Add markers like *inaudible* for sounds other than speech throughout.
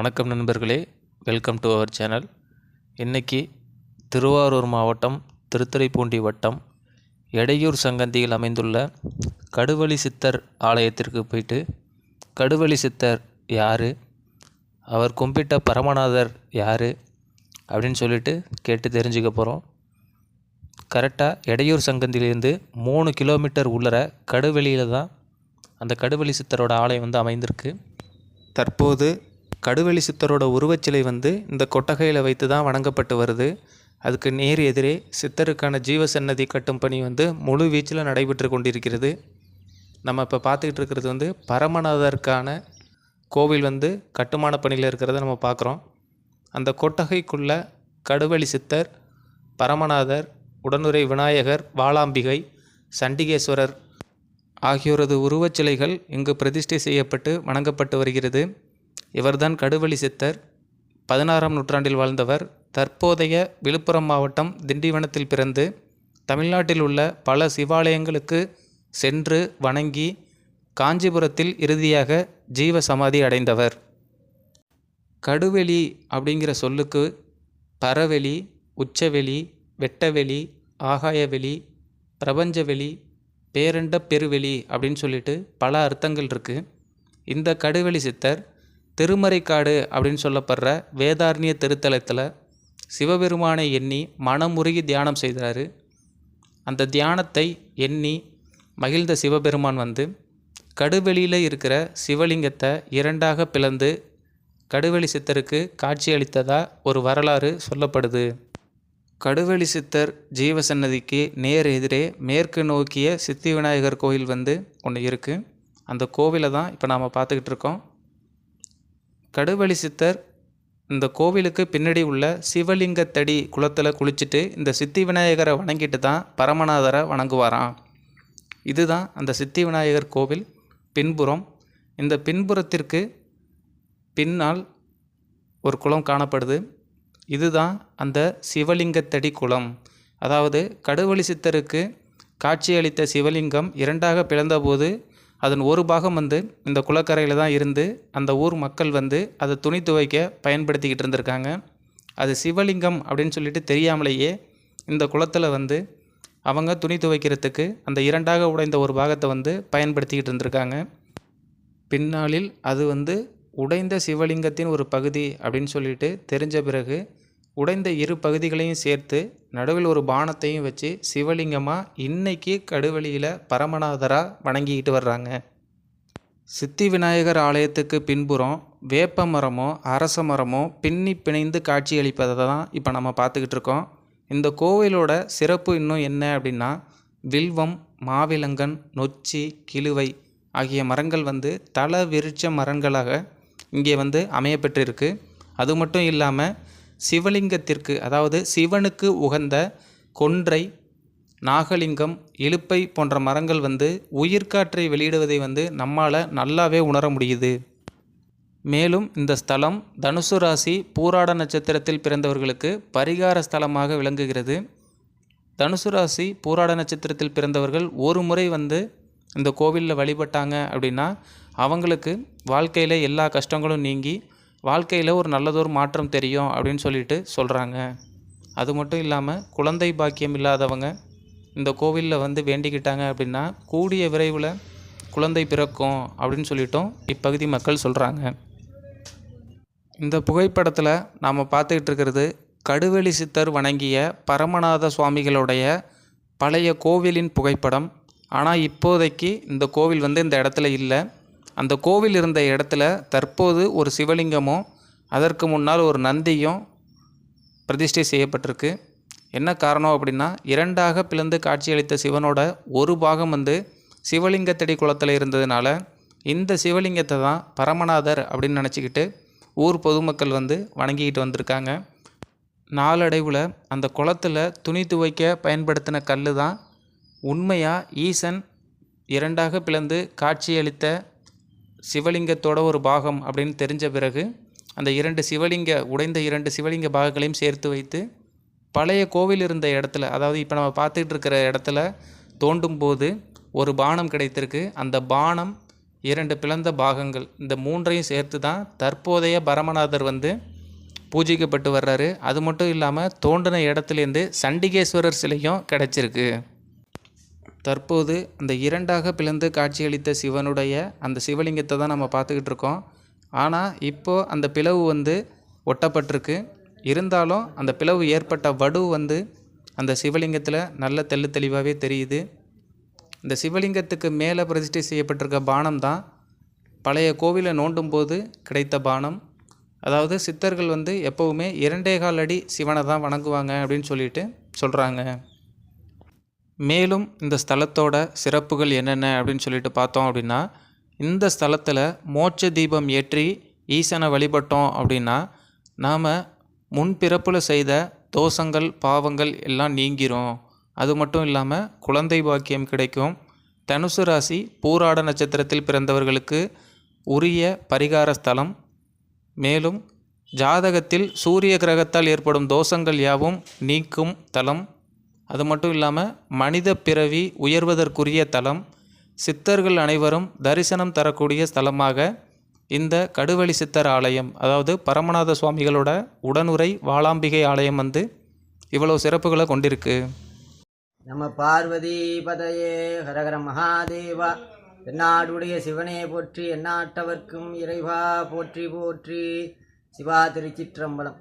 வணக்கம் நண்பர்களே welcome to our channel இன்றைக்கி திருவாரூர் மாவட்டம் திருத்துறைப்பூண்டி வட்டம் எடையூர் சங்கந்தியில் அமைந்துள்ள கடுவழி சித்தர் ஆலயத்திற்கு போயிட்டு கடுவழி சித்தர் யார்? அவர் கும்பிட்ட பரமநாதர் யார்? அப்படின்னு சொல்லிட்டு கேட்டு தெரிஞ்சுக்க போகிறோம் கரெக்டாக எடையூர் சங்கந்திலேருந்து மூணு கிலோமீட்டர் உள்ளர கடுவெளியில் தான் அந்த கடுவெளி சித்தரோட ஆலயம் வந்து அமைந்திருக்கு. தற்போது கடுவெளி சித்தரோட உருவச்சிலை வந்து இந்த கொட்டகையில் வைத்து தான் வணங்கப்பட்டு வருது. அதுக்கு நேர் எதிரே சித்தருக்கான ஜீவசன்னதி கட்டும் பணி வந்து முழு வீச்சில் நடைபெற்று கொண்டிருக்கிறது. நம்ம இப்போ பார்த்துக்கிட்டு இருக்கிறது வந்து பரமநாதருக்கான கோவில் வந்து கட்டுமான பணியில் இருக்கிறத நம்ம பார்க்குறோம். அந்த கொட்டகைக்குள்ள கடுவெளி சித்தர் பரமநாதர் உடனுரை விநாயகர் வாளாம்பிகை சண்டிகேஸ்வரர் ஆகியோரது உருவச்சிலைகள் இங்கு பிரதிஷ்டை செய்யப்பட்டு வணங்கப்பட்டு வருகிறது. இவர்தான் கடுவெளி சித்தர். பதினாறாம் நூற்றாண்டில் வாழ்ந்தவர். தற்போதைய விழுப்புரம் மாவட்டம் திண்டிவனத்தில் பிறந்து தமிழ்நாட்டில் உள்ள பல சிவாலயங்களுக்கு சென்று வணங்கி காஞ்சிபுரத்தில் இறுதியாக ஜீவ சமாதி அடைந்தவர். கடுவெளி அப்படிங்கிற சொல்லுக்கு பரவெளி உச்சவெளி வெட்டவெளி ஆகாயவெளி பிரபஞ்சவெளி பேரண்ட பெருவெளி அப்படின்னு சொல்லிட்டு பல அர்த்தங்கள் இருக்குது இந்த கடுவெளி சித்தர் திருமறைக்காடு அப்படின்னு சொல்லப்படுற வேதாரண்ய திருத்தலத்தில் சிவபெருமானை எண்ணி மனமுருகி தியானம் செய்தார் அந்த தியானத்தை எண்ணி மகிழ்ந்த சிவபெருமான் வந்து கடுவெளியில் இருக்கிற சிவலிங்கத்தை இரண்டாக பிளந்து கடுவெளி சித்தருக்கு காட்சியளித்ததாக ஒரு வரலாறு சொல்லப்படுது. கடுவெளி சித்தர் ஜீவசன்னதிக்கு நேர் எதிரே மேற்கு நோக்கிய சித்தி விநாயகர் கோயில் வந்து ஒன்று இருக்குது அந்த கோவிலை தான் இப்போ நாம் பார்த்துக்கிட்டு இருக்கோம். கடுவழி சித்தர் இந்த கோவிலுக்கு பின்னாடி உள்ள சிவலிங்கத்தடி குளத்தில் குளிச்சுட்டு இந்த சித்தி விநாயகரை வணங்கிட்டு தான் பரமநாதரை வணங்குவாராம். இதுதான் அந்த சித்தி விநாயகர் கோவில் பின்புறம். இந்த பின்புறத்திற்கு பின்னால் ஒரு குளம் காணப்படுது. இதுதான் அந்த சிவலிங்கத்தடி குளம். அதாவது கடுவழி சித்தருக்கு காட்சியளித்த சிவலிங்கம் இரண்டாக பிளந்தபோது அதன் ஒரு பாகம் வந்து இந்த குளக்கரையில் தான் இருந்து அந்த ஊர் மக்கள் வந்து அதை துணி துவைக்க பயன்படுத்திக்கிட்டு இருந்திருக்காங்க. அது சிவலிங்கம் அப்படின்னு சொல்லிட்டு தெரியாமலேயே இந்த குளத்தில் வந்து அவங்க துணி துவைக்கிறதுக்கு அந்த இரண்டாக உடைந்த ஒரு பாகத்தை வந்து பயன்படுத்திக்கிட்டு இருந்திருக்காங்க. பின்னாளில் அது வந்து உடைந்த சிவலிங்கத்தின் ஒரு பகுதி அப்படின்னு சொல்லிட்டு தெரிஞ்ச பிறகு உடைந்த இரு பகுதிகளையும் சேர்த்து நடுவில் ஒரு பானத்தையும் வச்சு சிவலிங்கமாக இன்னைக்கு கடுவெளியில் பரமநாதராக வணங்கிக்கிட்டு வர்றாங்க. சித்தி விநாயகர் ஆலயத்துக்கு பின்புறம் வேப்ப மரமோ அரச மரமோ பின்னி பிணைந்து காட்சியளிப்பதை தான் இப்போ நம்ம பார்த்துக்கிட்டு இருக்கோம். இந்த கோவிலோட சிறப்பு இன்னும் என்ன அப்படின்னா வில்வம் மாவிலங்கன் நொச்சி கிழுவை ஆகிய மரங்கள் வந்து தல விரிச்ச மரங்களாக இங்கே வந்து அமையப்பெற்றிருக்கு. அது மட்டும் இல்லாமல் சிவலிங்கத்திற்கு அதாவது சிவனுக்கு உகந்த கொன்றை நாகலிங்கம் இழுப்பை போன்ற மரங்கள் வந்து உயிர்காற்றை வெளியிடுவதை வந்து நம்மால் நல்லாவே உணர முடியுது. மேலும் இந்த ஸ்தலம் தனுசு ராசி பூராட நட்சத்திரத்தில் பிறந்தவர்களுக்கு பரிகார ஸ்தலமாக விளங்குகிறது. தனுசு ராசி பூராட நட்சத்திரத்தில் பிறந்தவர்கள் ஒரு முறை வந்து இந்த கோவிலில் வழிபட்டாங்க அப்படின்னா அவங்களுக்கு வாழ்க்கையில் எல்லா கஷ்டங்களும் நீங்கி வாழ்க்கையில் ஒரு நல்லதொரு மாற்றம் தெரியும் அப்படின்னு சொல்லிட்டு சொல்கிறாங்க அது மட்டும் இல்லாமல் குழந்தை பாக்கியம் இல்லாதவங்க இந்த கோவிலில் வந்து வேண்டிக்கிட்டாங்க அப்படின்னா கூடிய விரைவில் குழந்தை பிறக்கும் அப்படின்னு சொல்லிட்டும் இப்பகுதி மக்கள் சொல்கிறாங்க இந்த புகைப்படத்தில் நாம் பார்த்துக்கிட்டு இருக்கிறது கடுவெளி சித்தர் வணங்கிய பரமநாத சுவாமிகளுடைய பழைய கோவிலின் புகைப்படம். ஆனால் இப்போதைக்கு இந்த கோவில் வந்து இந்த இடத்துல இல்லை. அந்த கோவில் இருந்த இடத்துல தற்போது ஒரு சிவலிங்கமும் அதற்கு முன்னால் ஒரு நந்தியும் பிரதிஷ்டை செய்யப்பட்டிருக்கு. என்ன காரணம் அப்படின்னா இரண்டாக பிளந்து காட்சியளித்த சிவனோட ஒரு பாகம் வந்து சிவலிங்கத்தடி குளத்தில் இருந்ததுனால இந்த சிவலிங்கத்தை தான் பரமநாதர் அப்படின்னு நினச்சிக்கிட்டு ஊர் பொதுமக்கள் வந்து வணங்கிக்கிட்டு வந்திருக்காங்க. நாளடைவில் அந்த குளத்தில் துணி துவைக்க பயன்படுத்தின கல் தான் உண்மையாக ஈசன் இரண்டாக பிளந்து காட்சியளித்த சிவலிங்கத்தோட ஒரு பாகம் அப்படின்னு தெரிஞ்ச பிறகு அந்த இரண்டு சிவலிங்க உடைந்த இரண்டு சிவலிங்க பாகங்களையும் சேர்த்து வைத்து பழைய கோவில் இருந்த இடத்துல அதாவது இப்போ நம்ம பார்த்துட்டு இருக்கிற இடத்துல தோண்டும் போது ஒரு பானம் கிடைத்திருக்கு. அந்த பானம் இரண்டு பிளந்த பாகங்கள் இந்த மூன்றையும் சேர்த்து தான் தற்போதைய பரமநாதர் வந்து பூஜிக்கப்பட்டு வர்றாரு. அது மட்டும் இல்லாமல் தோண்டின இடத்துலேருந்து சண்டிகேஸ்வரர் சிலையும் கிடச்சிருக்கு. தற்போது அந்த இரண்டாக பிளந்து காட்சியளித்த சிவனுடைய அந்த சிவலிங்கத்தை தான் நம்ம பார்த்துக்கிட்டு இருக்கோம். ஆனால் இப்போது அந்த பிளவு வந்து ஒட்டப்பட்டிருக்கு. இருந்தாலும் அந்த பிளவு ஏற்பட்ட வடு வந்து அந்த சிவலிங்கத்தில் நல்ல தெள்ளு தெளிவாகவே தெரியுது. இந்த சிவலிங்கத்துக்கு மேலே பிரதிஷ்டை செய்யப்பட்டிருக்க பானம் தான் பழைய கோவிலை நோண்டும் போது கிடைத்த பானம். அதாவது சித்தர்கள் வந்து எப்போவுமே இரண்டே கால் அடி சிவனை தான் வணங்குவாங்க அப்படின்னு சொல்லிட்டு சொல்கிறாங்க மேலும் இந்த ஸ்தலத்தோட சிறப்புகள் என்னென்ன அப்படின்னு சொல்லிட்டு பார்த்தோம் அப்படின்னா இந்த ஸ்தலத்தில் மோட்ச தீபம் ஏற்றி ஈசனை வழிபட்டோம் அப்படின்னா நாம் முன்பிறப்பில் செய்த தோஷங்கள் பாவங்கள் எல்லாம் நீங்கிரும். அது மட்டும் இல்லாமல் குழந்தை பாக்கியம் கிடைக்கும். தனுசு ராசி பூராட நட்சத்திரத்தில் பிறந்தவர்களுக்கு உரிய பரிகார ஸ்தலம். மேலும் ஜாதகத்தில் சூரிய கிரகத்தால் ஏற்படும் தோஷங்கள் யாவும் நீக்கும் தலம். அது மட்டும் இல்லாமல் மனித பிறவி உயர்வதற்குரிய தலம் சித்தர்கள் அனைவரும் தரிசனம் தரக்கூடிய ஸ்தலமாக இந்த கடுவழி சித்தர் ஆலயம் அதாவது பரமநாத சுவாமிகளோட உடனுரை வாளாம்பிகை ஆலயம் வந்து இவ்வளோ சிறப்புகளை கொண்டிருக்கு. நம்ம பார்வதி பதையே ஹரஹர மகாதேவா தென்னாடுடைய சிவனே போற்றி எந்நாட்டவர்க்கும் இறைவா போற்றி போற்றி சிவா திருச்சிற்றம்பலம்.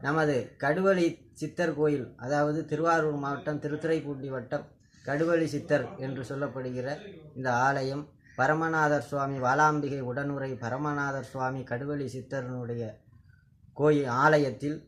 நமது கடுவழி சித்தர் கோயில் அதாவது திருவாரூர் மாவட்டம் திருத்துறைப்பூண்டி வட்டம் கடுவழி சித்தர் என்று சொல்லப்படுகிற இந்த ஆலயம் பரமநாதர் சுவாமி வாலாம்பிகை உடனுரை பரமநாதர் சுவாமி கடுவழி சித்தரனுடைய கோயில் ஆலயத்தில்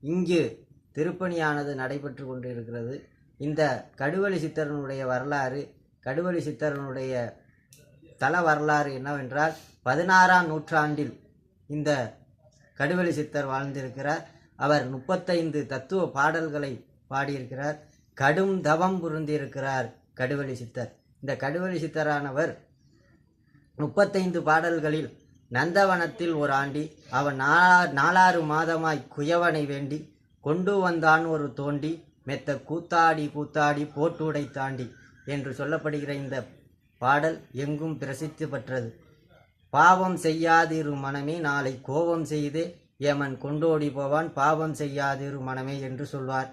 இங்கு திருப்பணியானது நடைபெற்று கொண்டிருக்கிறது. இந்த கடுவழி சித்தரனுடைய வரலாறு கடுவழி சித்தரனுடைய தல வரலாறு என்னவென்றால் பதினாறாம் நூற்றாண்டில் இந்த கடுவழி சித்தர் வாழ்ந்திருக்கிறார். அவர் முப்பத்தைந்து தத்துவ பாடல்களை பாடியிருக்கிறார். கடும் தவம் புரிந்திருக்கிறார் கடுவெளி சித்தர். இந்த கடுவெளி சித்தரானவர் முப்பத்தைந்து பாடல்களில் நந்தவனத்தில் ஒரு ஆண்டி அவன் நாலா நாலாறு மாதமாய் குயவனை வேண்டி கொண்டு வந்தான் ஒரு தோண்டி மெத்த கூத்தாடி கூத்தாடி போட்டுடை தாண்டி என்று சொல்லப்படுகிற இந்த பாடல் எங்கும் பிரசித்தி பெற்றது. பாவம் செய்யாதிரு மனமே நாளை கோபம் செய்து ஏமன் கொண்டோடி போவான். பாவம் செய்யாதிரு மனமே என்று சொல்வார்.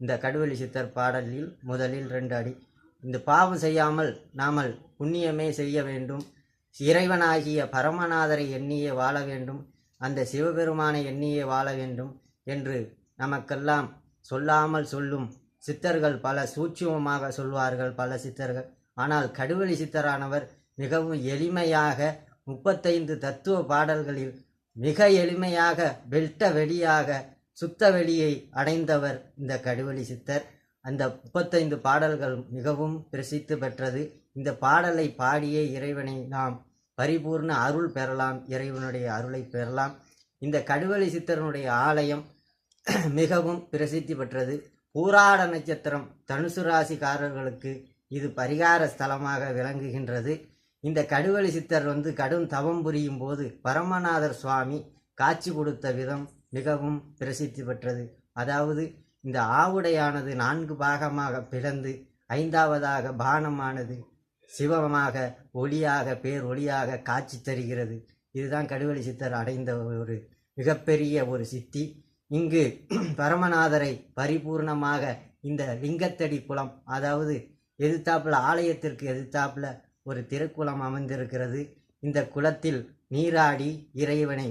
இந்த கடுவெளி சித்தர் பாடலில் முதலில் ரெண்டு அடி. இந்த பாவம் செய்யாமல் நாமல் புண்ணியமே செய்ய வேண்டும். இறைவனாகிய பரமநாதரை எண்ணியே வாழ வேண்டும். அந்த சிவபெருமானை எண்ணியே வாழ வேண்டும் என்று நமக்கெல்லாம் சொல்லாமல் சொல்லும் சித்தர்கள் பல சூட்சுமமாக சொல்வார்கள் பல சித்தர்கள். ஆனால் கடுவெளி சித்தரானவர் மிகவும் எளிமையாக முப்பத்தைந்து தத்துவ பாடல்களில் மிக எளிமையாக வெட்ட வெளியாக சுத்த வெளியை அடைந்தவர் இந்த கடுவெளி சித்தர். அந்த முப்பத்தைந்து பாடல்கள் மிகவும் பிரசித்தி பெற்றது. இந்த பாடலை பாடியே இறைவனை நாம் பரிபூர்ண அருள் பெறலாம் இறைவனுடைய அருளை பெறலாம். இந்த கடுவெளி சித்தரனுடைய ஆலயம் *clears throat* மிகவும் பிரசித்தி பெற்றது. பூராட நட்சத்திரம் தனுசு ராசிக்காரர்களுக்கு இது பரிகார ஸ்தலமாக விளங்குகின்றது. இந்த கடுவெளி சித்தர் வந்து கடும் தவம் புரியும் போது பரமநாதர் சுவாமி காட்சி கொடுத்த விதம் மிகவும் பிரசித்தி பெற்றது. அதாவது இந்த ஆவுடையானது நான்கு பாகமாக பிளந்து ஐந்தாவதாக பானமானது சிவமாக ஒளியாக பேர் ஒளியாக காட்சி தருகிறது. இதுதான் கடுவெளி சித்தர் அடைந்த ஒரு மிகப்பெரிய ஒரு சித்தி. இங்கு பரமநாதரை பரிபூர்ணமாக இந்த லிங்கத்தடி குளம் அதாவது எதிர்த்தாப்புல ஆலயத்திற்கு எதிர்த்தாப்புல ஒரு திருக்குளம் அமைந்திருக்கிறது. இந்த குளத்தில் நீராடி இறைவனை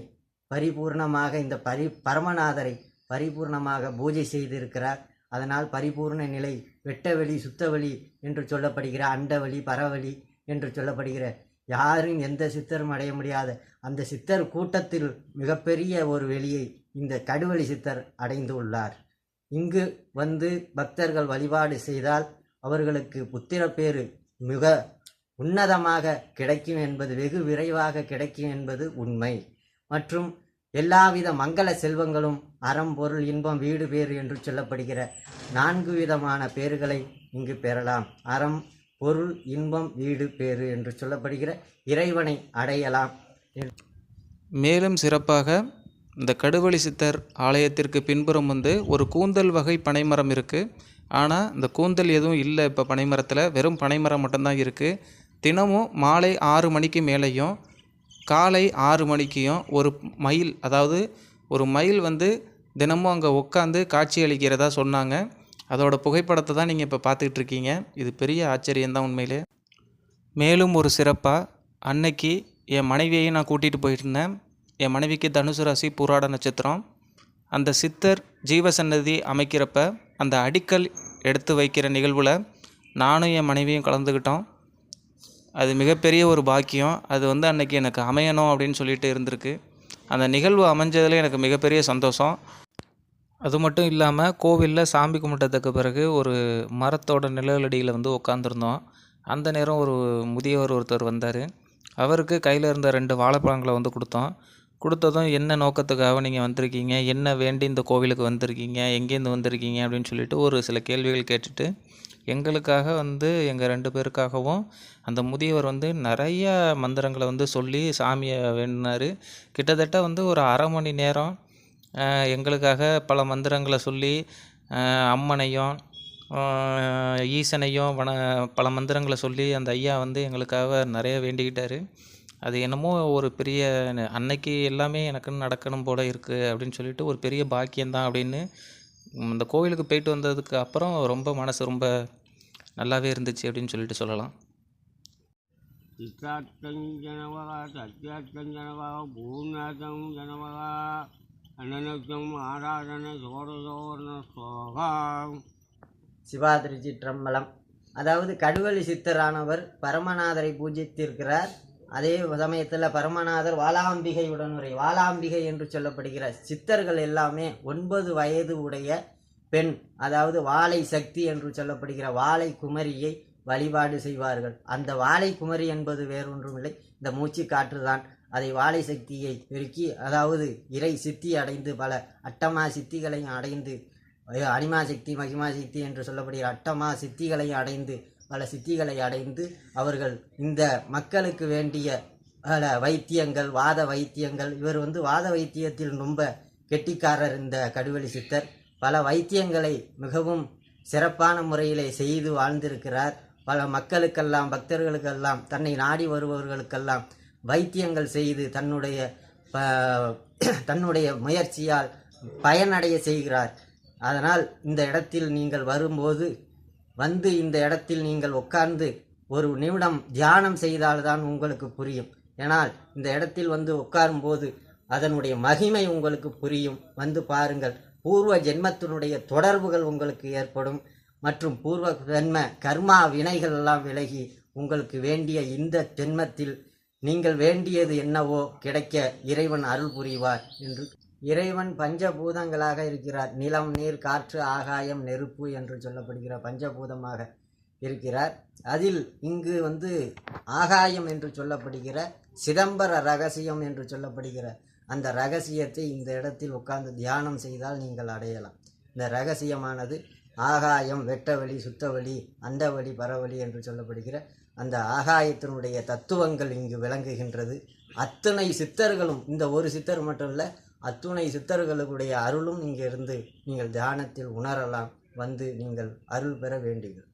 பரிபூர்ணமாக இந்த பரி பரமநாதரை பரிபூர்ணமாக பூஜை செய்திருக்கிறார். அதனால் பரிபூர்ண நிலை வெட்டவெளி சுத்தவெளி என்று சொல்லப்படுகிற அண்டவெளி பரவெளி என்று சொல்லப்படுகிற யாரும் எந்த சித்தரும் அடைய முடியாத அந்த சித்தர் கூட்டத்தில் மிகப்பெரிய ஒரு வெளியை இந்த கடுவெளி சித்தர் அடைந்து உள்ளார். இங்கு வந்து பக்தர்கள் வழிபாடு செய்தால் அவர்களுக்கு புத்திரப்பேறு மிக உன்னதமாக கிடைக்கும் என்பது வெகு விரைவாக கிடைக்கும் என்பது உண்மை. மற்றும் எல்லாவித மங்கள செல்வங்களும் அறம் பொருள் இன்பம் வீடு பேறு என்று சொல்லப்படுகிற நான்கு விதமான பேறுகளை இங்கு பெறலாம். அறம் பொருள் இன்பம் வீடு பேறு என்று சொல்லப்படுகிற இறைவனை அடையலாம். மேலும் சிறப்பாக இந்த கடுவழி சித்தர் ஆலயத்திற்கு பின்புறம் வந்து ஒரு கூந்தல் வகை பனைமரம் இருக்குது ஆனால் இந்த கூந்தல் எதுவும் இல்லை. இப்போ பனைமரத்தில் வெறும் பனைமரம் மட்டும்தான் இருக்குது தினமும் மாலை ஆறு மணிக்கு மேலேயும் காலை ஆறு மணிக்கும் ஒரு மயில் அதாவது ஒரு மயில் வந்து தினமும் அங்கே உட்காந்து காட்சி அளிக்கிறதா சொன்னாங்க. அதோட புகைப்படத்தை தான் நீங்கள் இப்போ பார்த்துக்கிட்டு இருக்கீங்க. இது பெரிய ஆச்சரியந்தான் உண்மையிலே. மேலும் ஒரு சிறப்பாக அன்னைக்கு என் மனைவியையும் நான் கூட்டிகிட்டு போயிருந்தேன் என் மனைவிக்கு தனுசு ராசி பூராட நட்சத்திரம். அந்த சித்தர் ஜீவசன்னதி அமைக்கிறப்ப அந்த அடிக்கல் எடுத்து வைக்கிற நிகழ்வில் நானும் என் மனைவியும் கலந்துக்கிட்டோம். அது மிகப்பெரிய ஒரு பாக்கியம். அது வந்து அன்னைக்கு எனக்கு அமையணும் அப்படின்னு சொல்லிட்டு இருந்திருக்கு. அந்த நிகழ்வு அமைஞ்சதில் எனக்கு மிகப்பெரிய சந்தோஷம். அது மட்டும் இல்லாமல் கோவிலில் சாமி கும்பிட்டதுக்கு பிறகு ஒரு மரத்தோட நிழலடியில் வந்து உட்காந்துருந்தோம் அந்த நேரம் ஒரு முதியவர் ஒருத்தர் வந்தார். அவருக்கு கையில் இருந்த ரெண்டு வாழைப்பழங்களை வந்து கொடுத்தோம். கொடுத்ததும் என்ன நோக்கத்துக்காக நீங்கள் வந்திருக்கீங்க? என்ன வேண்டி இந்த கோவிலுக்கு வந்திருக்கீங்க? எங்கேருந்து வந்திருக்கீங்க? அப்படின்னு சொல்லிட்டு ஒரு சில கேள்விகள் கேட்டுட்டு எங்களுக்காக வந்து எங்கள் ரெண்டு பேருக்காகவும் அந்த முதியவர் வந்து நிறைய மந்திரங்களை வந்து சொல்லி சாமியை வேண்டினார். கிட்டத்தட்ட வந்து ஒரு அரை மணி நேரம் எங்களுக்காக பல மந்திரங்களை சொல்லி அம்மனையும் ஈசனையும் வன பல மந்திரங்களை சொல்லி அந்த ஐயா வந்து எங்களுக்காக நிறைய வேண்டிக்கிட்டார். அது என்னமோ ஒரு பெரிய அன்னைக்கு எல்லாமே எனக்குன்னு நடக்கணும் போல இருக்குது அப்படின்னு சொல்லிட்டு ஒரு பெரிய பாக்கியம்தான் அப்படின்னு அந்த கோவிலுக்கு போயிட்டு வந்ததுக்கு அப்புறம் ரொம்ப மனசு ரொம்ப நல்லாவே இருந்துச்சு அப்படின்னு சொல்லிட்டு சொல்லலாம். சித்தார்த்தம் ஜனவக சத்யார்த்தம் ஜனவக பூர்ணார்த்தம் ஜனவக அனனத்தம் ஆராதன சோரசோர்ண சோகா சிவா திருச்சிற்றம்பலம் அதாவது கடுவழி சித்தரானவர் பரமநாதரை பூஜித்திருக்கிறார். அதே சமயத்தில் பரமநாதர் வாலாம்பிகை உடனுரை வாலாம்பிகை என்று சொல்லப்படுகிற சித்தர்கள் எல்லாமே ஒன்பது வயது உடைய பெண் அதாவது வாழை சக்தி என்று சொல்லப்படுகிற வாழை குமரியை வழிபாடு செய்வார்கள். அந்த வாழை குமரி என்பது வேறொன்றுமில்லை. இந்த மூச்சு காற்றுதான் அதை வாழை சக்தியை பெருக்கி அதாவது இறை சித்தி அடைந்து பல அட்டமா சித்திகளையும் அடைந்து அனிமா சக்தி மகிமா சக்தி என்று சொல்லப்படுகிற அட்டமா சித்திகளையும் அடைந்து பல சித்திகளை அடைந்து அவர்கள் இந்த மக்களுக்கு வேண்டிய பல வைத்தியங்கள் வாத வைத்தியங்கள் இவர் வந்து வாத வைத்தியத்தில் ரொம்ப கெட்டிக்காரர் இந்த கடுவெளி சித்தர். பல வைத்தியங்களை மிகவும் சிறப்பான முறையிலே செய்து வாழ்ந்திருக்கிறார். பல மக்களுக்கெல்லாம் பக்தர்களுக்கெல்லாம் தன்னை நாடி வருபவர்களுக்கெல்லாம் வைத்தியங்கள் செய்து தன்னுடைய ப- தன்னுடைய முயற்சியால் பயனடைய செய்கிறார். அதனால் இந்த இடத்தில் நீங்கள் வரும்போது வந்து இந்த இடத்தில் நீங்கள் உட்கார்ந்து ஒரு நிமிடம் தியானம் செய்தால்தான் உங்களுக்கு புரியும். ஏனால் இந்த இடத்தில் வந்து உட்காரும்போது அதனுடைய மகிமை உங்களுக்கு புரியும். வந்து பாருங்கள் பூர்வ ஜென்மத்தினுடைய தொடர்புகள் உங்களுக்கு ஏற்படும். மற்றும் பூர்வ ஜென்ம கர்மா வினைகள் எல்லாம் விலகி உங்களுக்கு வேண்டிய இந்த ஜென்மத்தில் நீங்கள் வேண்டியது என்னவோ கிடைக்க இறைவன் அருள் புரிவார் என்று இறைவன் பஞ்சபூதங்களாக இருக்கிறார். நிலம் நீர் காற்று ஆகாயம் நெருப்பு என்று சொல்லப்படுகிற பஞ்சபூதமாக இருக்கிறார். அதில் இங்கு வந்து ஆகாயம் என்று சொல்லப்படுகிற சிதம்பர ரகசியம் என்று சொல்லப்படுகிற அந்த ரகசியத்தை இந்த இடத்தில் உட்கார்ந்து தியானம் செய்தால் நீங்கள் அடையலாம். இந்த ரகசியமானது ஆகாயம் வெட்டவெளி சுத்தவெளி அண்டவெளி பரவெளி என்று சொல்லப்படுகிற அந்த ஆகாயத்தினுடைய தத்துவங்கள் இங்கு விளங்குகின்றது. அத்தனை சித்தர்களும் இந்த ஒரு சித்தர் மட்டும் இல்லை அத்துணை சித்தர்களுடைய அருளும் இங்கே இருந்து நீங்கள் தியானத்தில் உணரலாம். வந்து நீங்கள் அருள் பெற வேண்டுங்கள்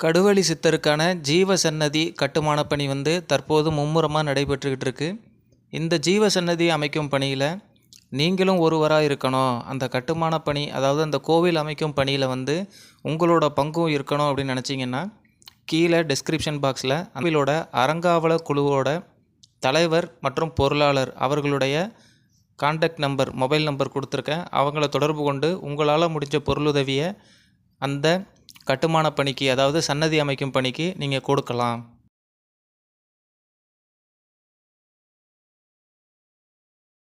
கடுவழி சித்தருக்கான ஜீவ சன்னதி கட்டுமான பணி வந்து தற்போது மும்முரமாக நடைபெற்றுக்கிட்டு இருக்கு இந்த ஜீவ சன்னதி அமைக்கும் பணியில் நீங்களும் ஒருவராக இருக்கணும். அந்த கட்டுமான பணி அதாவது அந்த கோவில் அமைக்கும் பணியில் வந்து உங்களோட பங்கும் இருக்கணும் அப்படின்னு நினச்சிங்கன்னா கீழே டிஸ்கிரிப்ஷன் பாக்ஸில் கோவிலோட அறங்காவல குழுவோட தலைவர் மற்றும் பொருளாளர் அவர்களுடைய காண்டாக்ட் நம்பர் மொபைல் நம்பர் கொடுத்துருக்கேன். அவங்கள தொடர்பு கொண்டு உங்களால் முடிஞ்ச பொருளுதவியை அந்த கட்டுமான பணிக்கு அதாவது சன்னதி அமைக்கும் பணிக்கு நீங்கள் கொடுக்கலாம்.